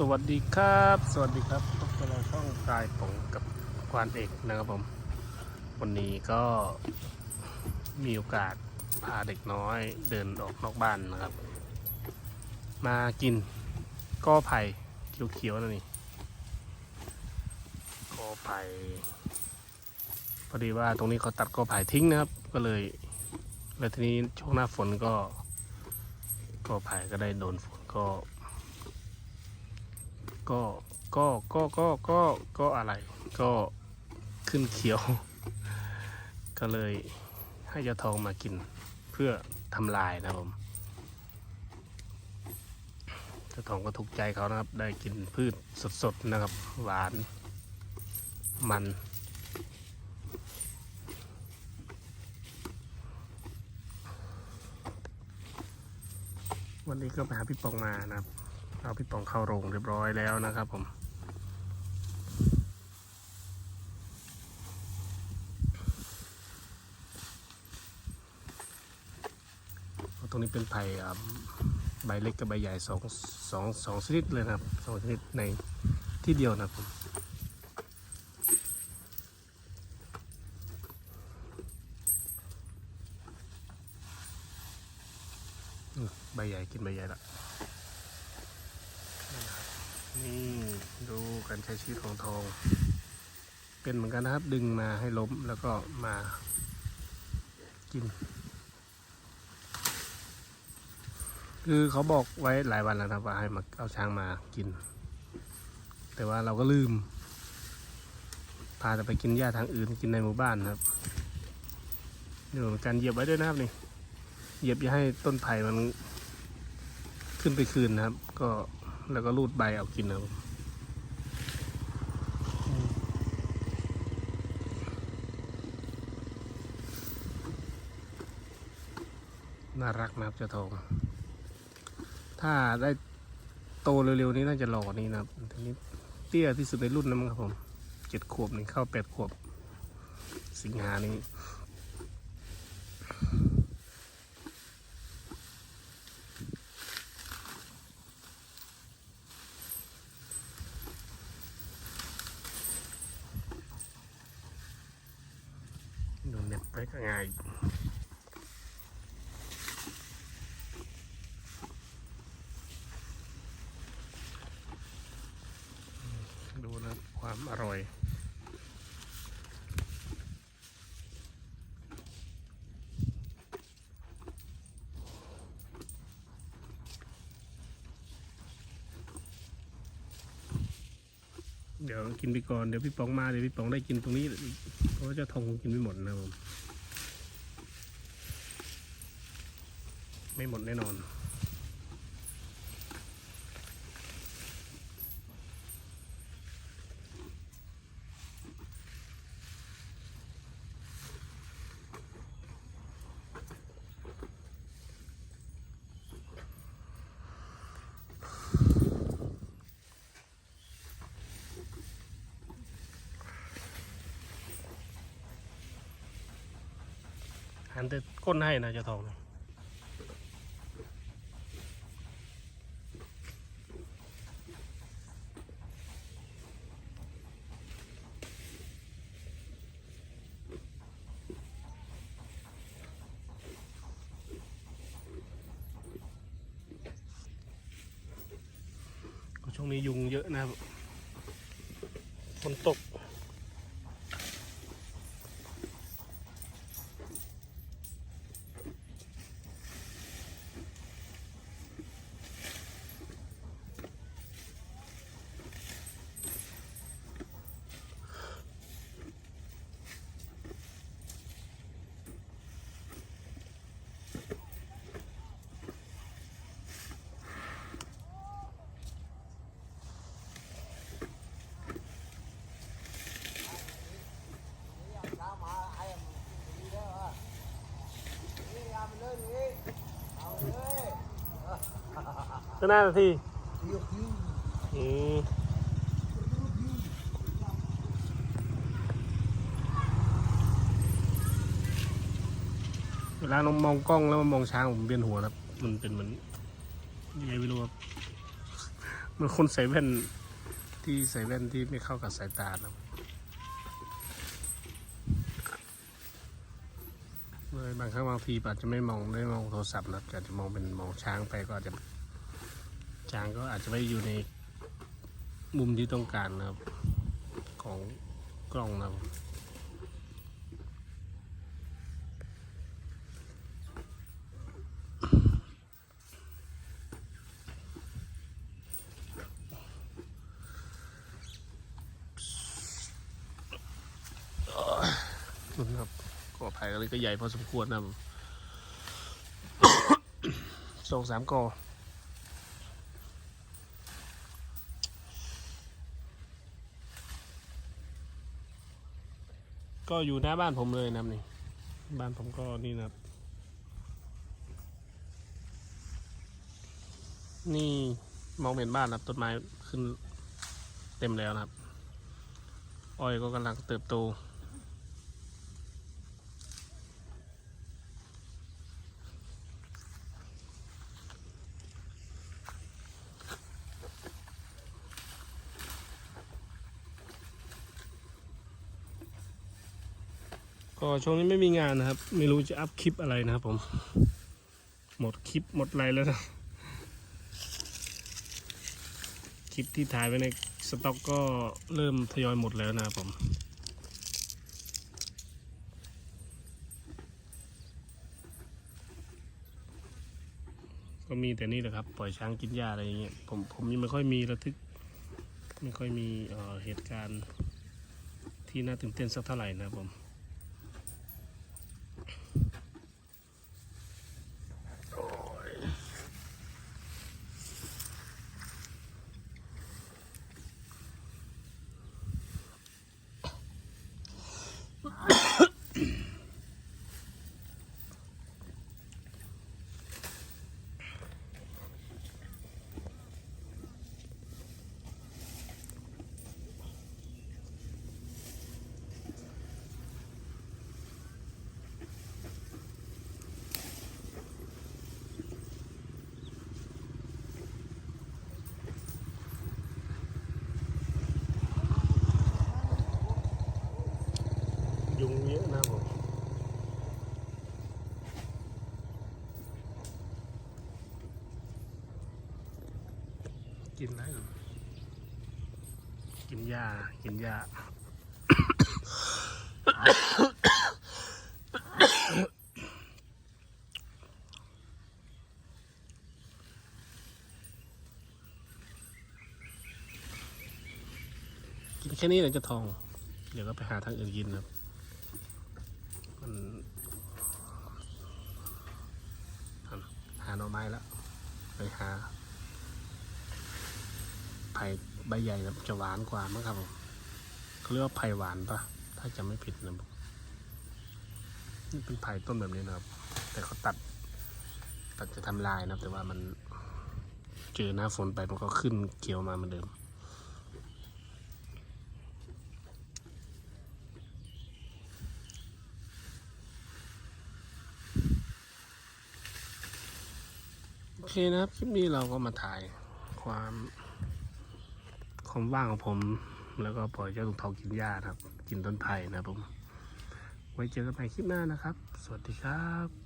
สวัสดีครับ สวัสดีครับพบกับเราช่องกายผงกับควานเอกนะครับผม วันนี้ก็มีโอกาสพาเด็กน้อยเดินออกนอกบ้านนะครับ มากินก้อไผ่เขียวๆนั่นนี่ก้อไผ่พอดีว่าตรงนี้เขาตัดก้อไผ่ทิ้งนะครับ ก็เลย แล้วทีนี้ช่วงหน้าฝนก็ก้อไผ่ก็ได้โดนฝนก็ ก็ก็ก็ก็ก็ก็อะไรก็ขึ้นเขียว ก็เลยให้เจ้าทองมากินเพื่อทำลายนะครับผมเจ้าทองก็ถูกใจเขานะครับ ได้กินพืชสดๆนะครับ หวานมันวันนี้ก็ไปหาพี่ปองมานะครับ เอาพี่ปองเข้าโรงเรียบร้อยแล้วนะครับผมตรงนี้เป็นไผ่ใบเล็กกับใบใหญ่สองสองสองชนิดเลยนะครับสองชนิดในที่เดียวนะครับผมใบใหญ่กินใบใหญ่ละ นี่ดูการใช้ชีวิตของทอง เป็นเหมือนกันนะครับ ดึงมาให้ล้มแล้วก็มากิน คือเขาบอกไว้หลายวันแล้วนะว่าให้มาเอาช้างมากิน แต่ว่าเราก็ลืม พาจะไปกินหญ้าทางอื่นกินในหมู่บ้านนะครับเดี๋ยวการเหยียบไว้ด้วยนะครับนี่เหยียบอย่าให้ต้นไผ่มันขึ้นไปคืนนะครับ ก็ แล้วก็รูดใบเอากินเอาน่ารักนะครับเจ้าทอง ถ้าได้โตเร็วๆนี้น่าจะหล่อนี้นะครับทีนี้เตี้ยที่สุดในรุ่นนั้นมั้งครับผม เจ็ดขวบนี่เข้าแปดขวบ สิงหานี้ ดูเน็ตไปก็ง่ายดูนะความอร่อย ดี๋ยวกินไปก่อนเดี๋ยวพี่ป๋องมาเดี๋ยวพี่ป๋องได้กินตรงนี้เพราะว่าเจ้าทองคงกินไม่หมดนะผมไม่หมดแน่นอน หันแต่ก้นให้นะเจ้าทองนะช่วงนี้ยุงเยอะนะครับฝนตก ก็น่านาทีอืมเวลาเรามองกล้องแล้วมามองช้างผมเวียนหัวครับ มันเป็นเหมือนยังไงไม่รู้ครับมันคนใส่แว่นที่ใส่แว่นที่ไม่เข้ากับสายตานะเลยบางครั้งบางทีอาจจะไม่มองได้มองโทรศัพท์นะอาจจะมองเป็นมองช้างไปก็อาจจะ ช้างก็อาจจะไม่อยู่ในมุมที่ต้องการนะครับ ของกล้องนะครับนะครับกอไผ่ก็เลยก็ใหญ่พอสมควรนะครับสองสามกอ ก็อยู่หน้าบ้านผมเลยนะนี่ บ้านผมก็นี่นะนี่มองเห็นบ้านนะต้นไม้ขึ้นเต็มแล้วนะครับ อ้อยก็กำลังเติบโต ก็ช่วงนี้ไม่มีงานนะครับ ไม่รู้จะอัพคลิปอะไรนะครับผม หมดคลิปหมดอะไรแล้วนะคลิปที่ถ่ายไว้ในสต็อกก็เริ่มทยอยหมดแล้วนะครับผมก็มีแต่นี่แหละครับ ปล่อยช้างกินหญ้าอะไรอย่างเงี้ยผมผมยังไม่ค่อยมีระทึก ไม่ค่อยมีเเหตุการณ์ที่น่าตื่นเต้นสักเท่าไหร่นะครับผม กินอะไรเหรอกินหญ้ากินหญ้ากินแค่นี้เลยจะทอง เดี๋ยวก็ไปหาทางอื่นกินครับมันหาหน่อไม้แล้วไปหา ไผ่ใบใหญ่จะหวานกว่ามั้งครับผมเขาเรียกว่าไผ่หวานปะถ้าจำไม่ผิดนะนี่เป็นไผ่ต้นแบบนี้นะครับ แต่เขาตัด ตัดจะทำลายนะครับ แต่ว่ามันเจอหน้าฝนไปมันก็ขึ้นเกี่ยวมาเหมือนเดิมโอเคนะครับ คลิปนี้เราก็มาถ่ายความ ความว่างของผม แล้วก็ปล่อยเจ้าตุงทองกินหญ้านะครับ กินต้นไผ่นะครับผม ไว้เจอกันใหม่คลิปหน้านะครับ สวัสดีครับ